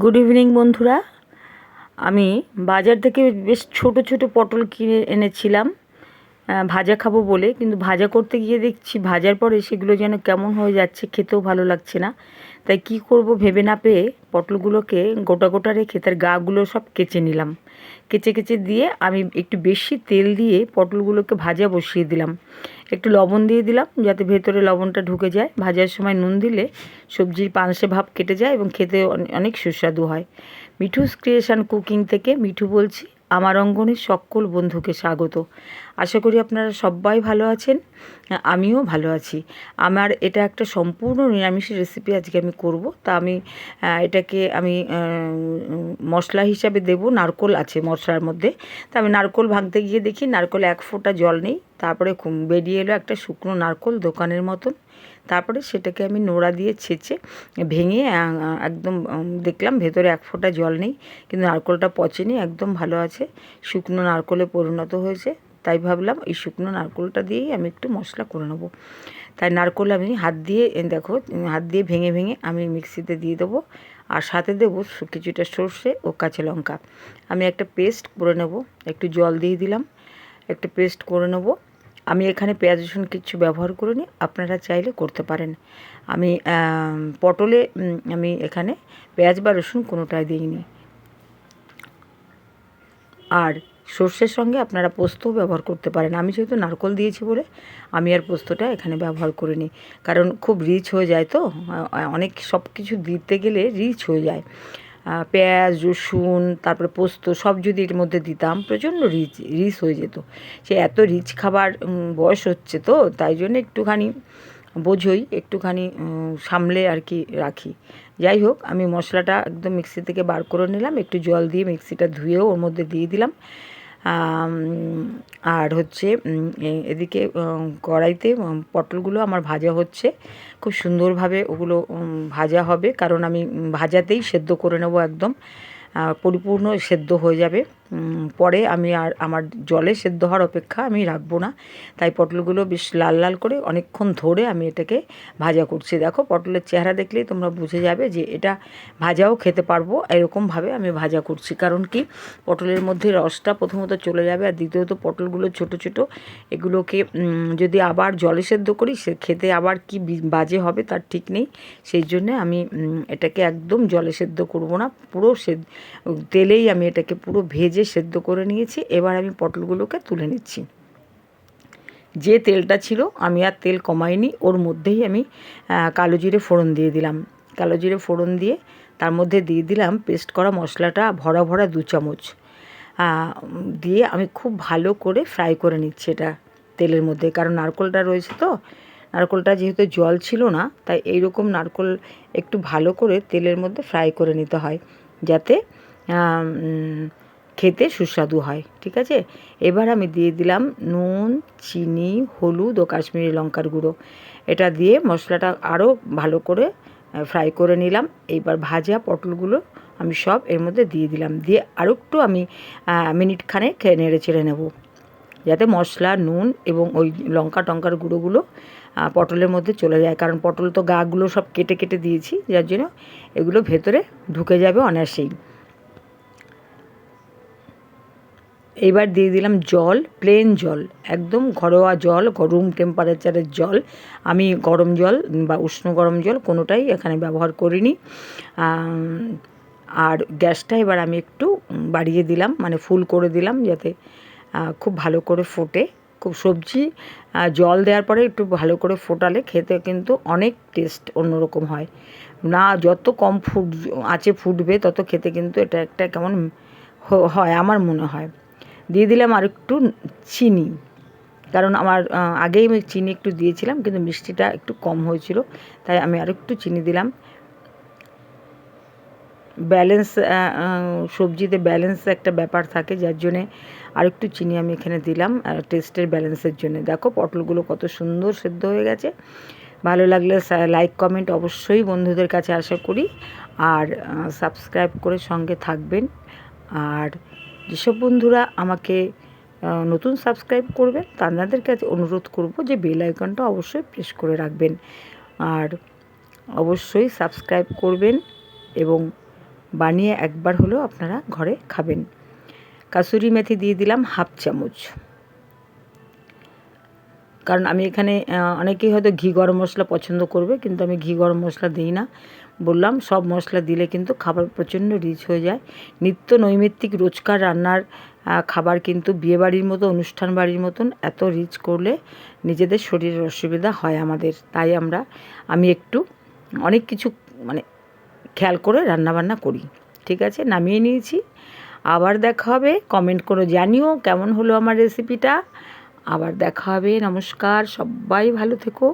Good evening বন্ধুরা। আমি বাজার থেকে বেশ ছোট ছোট পটল কিনে এনেছিলাম। ভাজা খাব বলে, কিন্তু ভাজা করতে গিয়ে দেখছি ভাজার পরে সেগুলো যেন কেমন হয়ে যাচ্ছে, খেতেও ভালো লাগছে না। তাই কি করব ভেবে না পেয়ে পটলগুলোকে গোটা গোটা রেখে তার গাগুলো সব কেচে নিলাম। কেচে কেচে দিয়ে আমি একটু বেশি তেল দিয়ে পটলগুলোকে ভাজা বসিয়ে দিলাম। একটু লবণ দিয়ে দিলাম, যাতে ভেতরে লবণটা ঢুকে যায়। ভাজার সময় নুন দিলে সবজির পানসে ভাব কেটে যায় এবং খেতে অনেক সুস্বাদু হয়। মিঠুস ক্রিয়েশন কুকিং থেকে মিঠু বলছি, আমার অঙ্গনের সকল বন্ধুকে স্বাগত। আশা করি আপনারা সবাই ভালো আছেন, আমিও ভালো আছি। আমার এটা একটা সম্পূর্ণ নিরামিষ রেসিপি আজকে আমি করব। তা আমি এটাকে আমি মশলা হিসাবে দেব। নারকোল আছে মশলার মধ্যে। তা আমি নারকোল ভাঙতে গিয়ে দেখি, নারকোলে এক ফোঁটা জল নেই। তারপরে বেরিয়ে এলো একটা শুকনো নারকোল দোকানের মতন। তারপরে সেটাকে আমি নোড়া দিয়ে ছেঁচে ভেঙে একদম দেখলাম ভেতরে এক ফোঁটা জল নেই। কিন্তু নারকোলটা পচেনি, একদম ভালো আছে। শুকনো নারকোলে পরিণত হয়েছে। তাই ভাবলাম এই শুকনো নারকোলটা দিয়েই আমি একটু মশলা করে নেব। তাই নারকোল আমি হাত দিয়ে দেখো, হাত দিয়ে ভেঙে ভেঙে আমি মিক্সিতে দিয়ে দেবো আর সাথে দেবো কিছুটা সর্ষে ও কাঁচা লঙ্কা। আমি একটা পেস্ট করে নেব, একটু জল দিয়ে দিলাম, একটা পেস্ট করে নেব। আমি এখানে পেঁয়াজ রসুন কিছু ব্যবহার করিনি, আপনারা চাইলে করতে পারেন। আমি পটলে আমি এখানে পেঁয়াজ বা রসুন কোনোটাই দিইনি। আর সর্ষের সঙ্গে আপনারা পোস্তও ব্যবহার করতে পারেন। আমি যেহেতু নারকোল দিয়েছি বলে আমি আর পোস্তটা এখানে ব্যবহার করিনি। কারণ খুব রিচ হয়ে যায় তো অনেক সব কিছু দিতে গেলে রিচ হয়ে যায়। পেঁয়াজ, রসুন, তারপরে পোস্ত সব যদি এর মধ্যে দিতাম, প্রচণ্ড রিচ রিচ হয়ে যেত। সে এত রিচ খাবার বয়স হচ্ছে তো, তাই জন্য একটুখানি বোঝই, একটুখানি সামলে আর কি রাখি। যাই হোক, আমি মশলাটা একদম মিক্সি থেকে বার করে নিলাম, একটু জল দিয়ে মিক্সিটা ধুয়েও ওর মধ্যে দিয়ে দিলাম। আর হচ্ছে এদিকে কড়াইতে পটলগুলো আমার ভাজা হচ্ছে। খুব সুন্দরভাবে ওগুলো ভাজা হবে। কারণ আমি ভাজাতেই সেদ্ধ করে নেব একদম। পরিপূর্ণ সেদ্ধ হয়ে যাবে। পরে আমি আর আমার জলে সেদ্ধ হওয়ার অপেক্ষা আমি রাখব না। তাই পটলগুলো বেশ লাল লাল করে অনেকক্ষণ ধরে আমি এটাকে ভাজা করছি। দেখো, পটলের চেহারা দেখলেই তোমরা বুঝে যাবে যে এটা ভাজাও খেতে পারব। এরকমভাবে আমি ভাজা করছি। কারণ কি? পটলের মধ্যে রসটা প্রথমত চলে যাবে আর দ্বিতীয়ত পটলগুলো ছোট ছোট। এগুলোকে যদি আবার জলে সেদ্ধ করি, সে খেতে আবার কি বাজে হবে তার ঠিক নেই। সেই জন্যে আমি এটাকে একদম জলে সেদ্ধ করব না। পুরো সেদ্ধ, তেলেই আমি এটাকে পুরো ভেজে সেদ্ধ করে নিয়েছি। এবার আমি পটলগুলোকে তুলে নিচ্ছি। যে তেলটা ছিল, আমি আর তেল কমাইনি, ওর মধ্যেই আমি কালো জিরে ফোড়ন দিয়ে দিলাম। কালো জিরে ফোড়ন দিয়ে তার মধ্যে দিয়ে দিলাম পেস্ট করা মশলাটা ভরা ভরা দু চামচ। দিয়ে আমি খুব ভালো করে ফ্রাই করে নিচ্ছি এটা তেলের মধ্যে। কারণ নারকোলটা রয়েছে তো, নারকোলটা যেহেতু জল ছিল না, তাই এইরকম নারকোল একটু ভালো করে তেলের মধ্যে ফ্রাই করে নিতে হয়। যাতে খেতে সুস্বাদু হয়, ঠিক আছে? এবার আমি দিয়ে দিলাম নুন, চিনি, হলুদ ও কাশ্মীরি লঙ্কার গুঁড়ো। এটা দিয়ে মশলাটা আরও ভালো করে ফ্রাই করে নিলাম। এইবার ভাজা পটলগুলো আমি সব এর মধ্যে দিয়ে দিলাম। দিয়ে আরও একটু আমি মিনিট খানেক নেড়ে চেড়ে নেব। যাতে মশলা, নুন এবং ওই লঙ্কা টঙ্কার গুঁড়োগুলো পটলের মধ্যে চলে যায়। কারণ পটল তো গাগুলো সব কেটে কেটে দিয়েছি, যার জন্য এগুলো ভেতরে ঢুকে যাবে অনায়াসেই। এইবার দিয়ে দিলাম জল প্লেন জল, একদম ঘরোয়া জল রুম টেম্পারেচারের জল। আমি গরম জল বা উষ্ণ গরম জল কোনোটাই এখানে ব্যবহার করিনি। আর গ্যাসটা এবার আমি একটু বাড়িয়ে দিলাম মানে ফুল করে দিলাম যাতে খুব ভালো করে ফোটে। খুব সবজি জল দেওয়ার পরে একটু ভালো করে ফোটালে খেতে কিন্তু অনেক টেস্ট অন্যরকম হয়। না, যত কম ফুট, আছে ফুটবে তত খেতে কিন্তু এটা একটা কেমন হয়, আমার মনে হয়। দিয়ে দিলাম আর একটু চিনি। কারণ আমার আগেই আমি চিনি একটু দিয়েছিলাম, কিন্তু মিষ্টিটা একটু কম হয়েছিল, তাই আমি আর একটু চিনি দিলাম। ব্যালেন্স সবজিতে ব্যালেন্স একটা ব্যাপার থাকে, যার জন্যে আর একটু চিনি আমি এখানে দিলাম টেস্টের ব্যালেন্সের জন্য। দেখো, পটলগুলো কত সুন্দর সেদ্ধ হয়ে গেছে। ভালো লাগলে লাইক কমেন্ট অবশ্যই বন্ধুদের কাছে আশা করি। আর সাবস্ক্রাইব করে সঙ্গে থাকবেন। আর যেসব বন্ধুরা আমাকে নতুন সাবস্ক্রাইব করবেন তাদের কাছে অনুরোধ করব যে বেল আইকনটা অবশ্যই প্রেস করে রাখবেন। আর অবশ্যই সাবস্ক্রাইব করবেন এবং বানিয়ে একবার হলেও আপনারা ঘরে খাবেন। কাসুরি মেথি দিয়ে দিলাম হাফ চামচ। কারণ আমি এখানে অনেকেই হয়তো ঘি গরম মশলা পছন্দ করবে, কিন্তু আমি ঘি গরম মশলা দিই না। বললাম, সব মশলা দিলে কিন্তু খাবার প্রচণ্ড রিচ হয়ে যায়। নিত্য নৈমিত্তিক রোজকার রান্নার খাবার কিন্তু বিয়েবাড়ির মতো অনুষ্ঠান বাড়ির মতন এত রিচ করলে নিজেদের শরীরের অসুবিধা হয় আমাদের। তাই আমরা, আমি একটু অনেক কিছু মানে খেয়াল করে রান্নাবান্না করি। ঠিক আছে? নামিয়ে নিয়েছি। আবার দেখা হবে। কমেন্ট করে জানিও কেমন হলো আমার রেসিপিটা আবার দেখা হবে। নমস্কার। সবাই ভালো থেকো।